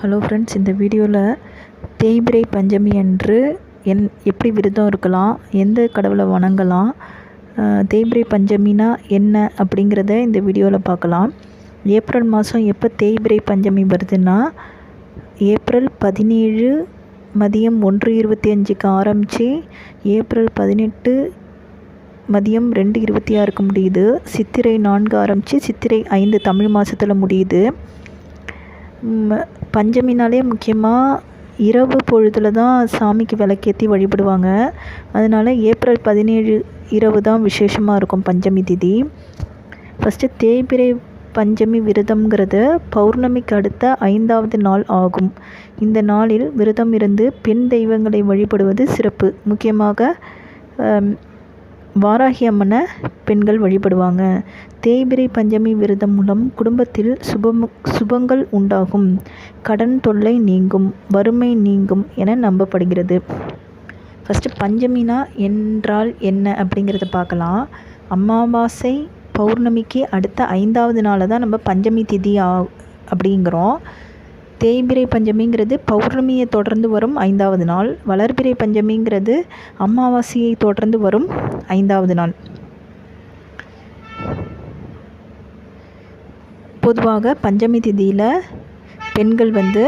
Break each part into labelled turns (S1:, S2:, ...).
S1: Hello friends இந்த வீடியோவில் தேய்பிரை பஞ்சமி அன்று என் எப்படி விரதம் இருக்கலாம் எந்த கடவுளை வணங்கலாம் தேய்பிரை பஞ்சமினா என்ன அப்படிங்கிறத இந்த வீடியோவில் பார்க்கலாம். ஏப்ரல் மாதம் எப்போ தேய்பிரை பஞ்சமி வருதுன்னா ஏப்ரல் பதினேழு மதியம் ஒன்று இருபத்தி அஞ்சுக்கு ஆரம்பித்து ஏப்ரல் பதினெட்டு மதியம் ரெண்டு இருபத்தி ஆறுக்கு முடியுது சித்திரை நான்கு ஆரம்பித்து சித்திரை ஐந்து தமிழ் மாதத்தில் முடியுது. பஞ்சமினாலே முக்கியமாக இரவு பொழுதில் தான் சாமிக்கு விளக்கேற்றி வழிபடுவாங்க. அதனால் ஏப்ரல் பதினேழு இரவு தான் விசேஷமாக இருக்கும் பஞ்சமி திதி. ஃபஸ்ட்டு தேய்பிரை பஞ்சமி விரதம்ங்கிறது பௌர்ணமிக்கு அடுத்த ஐந்தாவது நாள் ஆகும். இந்த நாளில் விரதம் இருந்து பெண் தெய்வங்களை வழிபடுவது சிறப்பு. முக்கியமாக வாராகி அம்மனை பெண்கள் வழிபடுவாங்க. தேய்பிரை பஞ்சமி விரதம் மூலம் குடும்பத்தில் சுபம் சுபங்கள் உண்டாகும். கடன் தொல்லை நீங்கும் வறுமை நீங்கும் என நம்பப்படுகிறது. ஃபஸ்ட்டு பஞ்சமினா என்றால் என்ன அப்படிங்கிறத பார்க்கலாம். அமாவாசை பௌர்ணமிக்கு அடுத்த ஐந்தாவது நாளில் தான் நம்ம பஞ்சமி திதி ஆ அப்படிங்கிறோம். தேய்பிரை பஞ்சமிங்கிறது பௌர்ணமியை தொடர்ந்து வரும் ஐந்தாவது நாள். வளர்பிறை பஞ்சமிங்கிறது அமாவாசையை தொடர்ந்து வரும் ஐந்தாவது நாள். பொதுவாக பஞ்சமி திதியில் பெண்கள் வந்து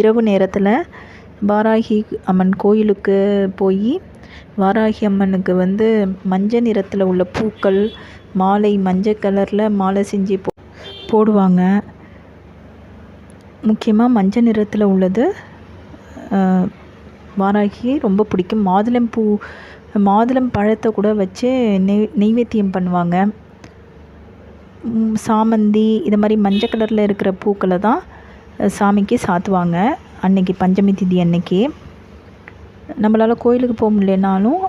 S1: இரவு நேரத்தில் வாராகி அம்மன் கோயிலுக்கு போய் வாராகி அம்மனுக்கு வந்து மஞ்சள் நிறத்தில் உள்ள பூக்கள் மாலை மஞ்சள் கலரில் மாலை செஞ்சு போ போடுவாங்க. முக்கியமாக மஞ்சள் நிறத்தில் உள்ளது. வாராகி ரொம்ப பிடிக்கும். மாதுளம் பூ மாதுளம் பழத்தை கூட வச்சு நெய் நெய்வேத்தியம் பண்ணுவாங்க. சாமந்தி இது மாதிரி மஞ்சள் கலரில் இருக்கிற பூக்களை தான் சாமிக்கு சாத்துவாங்க. அன்னைக்கு பஞ்சமி திதி அன்னைக்கு. நம்மளால் கோயிலுக்கு போக முடியலனாலும்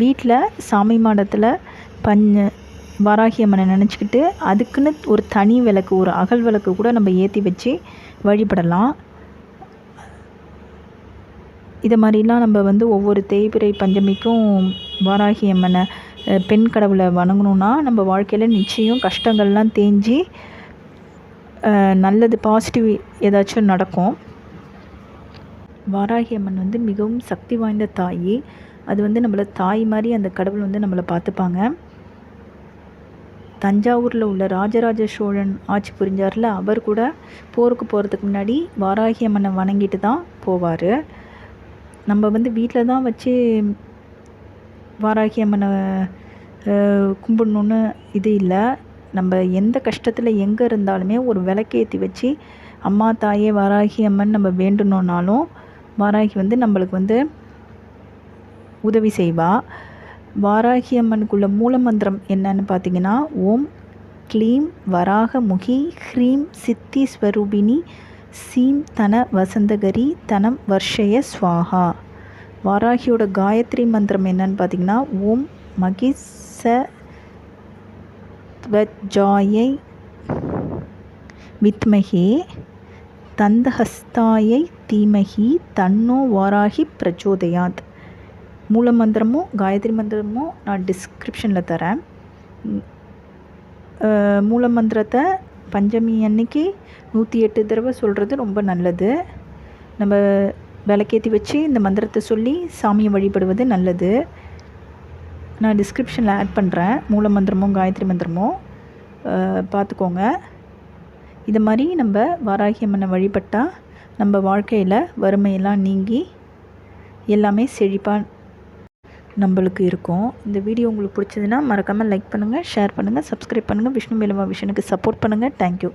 S1: வீட்டில் சாமி மாடத்தில் பஞ்ச வாராகி அம்மனை நினச்சிக்கிட்டு அதுக்குன்னு ஒரு தனி விளக்கு ஒரு அகல் விளக்கு கூட நம்ம ஏற்றி வச்சு வழிபடலாம். இதை மாதிரிலாம் நம்ம வந்து ஒவ்வொரு தேய்பிரை பஞ்சமிக்கும் வாராகி அம்மனை பெண் கடவுளை வணங்கணுன்னா நம்ம வாழ்க்கையில் நிச்சயம் கஷ்டங்கள்லாம் தேஞ்சி நல்லது பாசிட்டிவ் ஏதாச்சும் நடக்கும். வாராகி அம்மன் வந்து மிகவும் சக்தி வாய்ந்த தாய். அது வந்து நம்மளை தாய் மாதிரி அந்த கடவுள் வந்து நம்மளை பார்த்துப்பாங்க. தஞ்சாவூரில் உள்ள ராஜராஜ சோழன் ஆட்சி புரிஞ்சார்ல அவர் கூட போருக்கு போகிறதுக்கு முன்னாடி வாராகி அம்மனை வணங்கிட்டு தான் போவார். நம்ம வந்து வீட்டில் தான் வச்சு வாராகி அம்மனை கும்பிடணுன்னு இது இல்லை. நம்ம எந்த கஷ்டத்தில் எங்கே இருந்தாலுமே ஒரு விளக்கேற்றி வச்சு அம்மா தாயே வாராகி அம்மன் நம்ம வேண்டணுன்னாலும் வாராகி வந்து நம்மளுக்கு வந்து உதவி செய்வாள் வாராகி அம்மனுக்குள்ள மூலமந்திரம் என்னன்னு பார்த்தீங்கன்னா ஓம் க்ளீம் வராக முகி ஹ்ரீம் சித்தி ஸ்வரூபினி சீம் தன வசந்தகரி தனம் வர்ஷய ஸ்வாஹா. வாராகியோட காயத்ரி மந்திரம் என்னன்னு பார்த்தீங்கன்னா ஓம் மகிச ஜாயை வித்மகே தந்தஹஸ்தாயை தீமகி தன்னோ வாராகி பிரச்சோதயாத். மூல மந்திரமும் காயத்ரி மந்திரமும் நான் டிஸ்கிரிப்ஷனில் தரேன். மூல மந்திரத்தை பஞ்சமி அன்னைக்கு நூற்றி எட்டு தடவை சொல்கிறது ரொம்ப நல்லது. நம்ம விளக்கேற்றி வச்சு இந்த மந்திரத்தை சொல்லி சாமியை வழிபடுவது நல்லது. நான் டிஸ்கிரிப்ஷனில் ஆட் பண்ணுறேன் மூல மந்திரமும் காயத்ரி மந்திரமும் பார்த்துக்கோங்க. இது மாதிரி நம்ம வாராகி அம்மனை வழிபட்டால் நம்ம வாழ்க்கையில் வறுமையெல்லாம் நீங்கி எல்லாமே செழிப்பாக நம்மளுக்கு இருக்கும். இந்த வீடியோ உங்களுக்கு பிடிச்சதுன்னா மறக்காமல் லைக் பண்ணுங்கள் ஷேர் பண்ணுங்கள் சப்ஸ்கிரைப் பண்ணுங்கள் விஷ்ணு மேலமா விஷனுக்கு சப்போர்ட் பண்ணுங்கள் தேங்க்யூ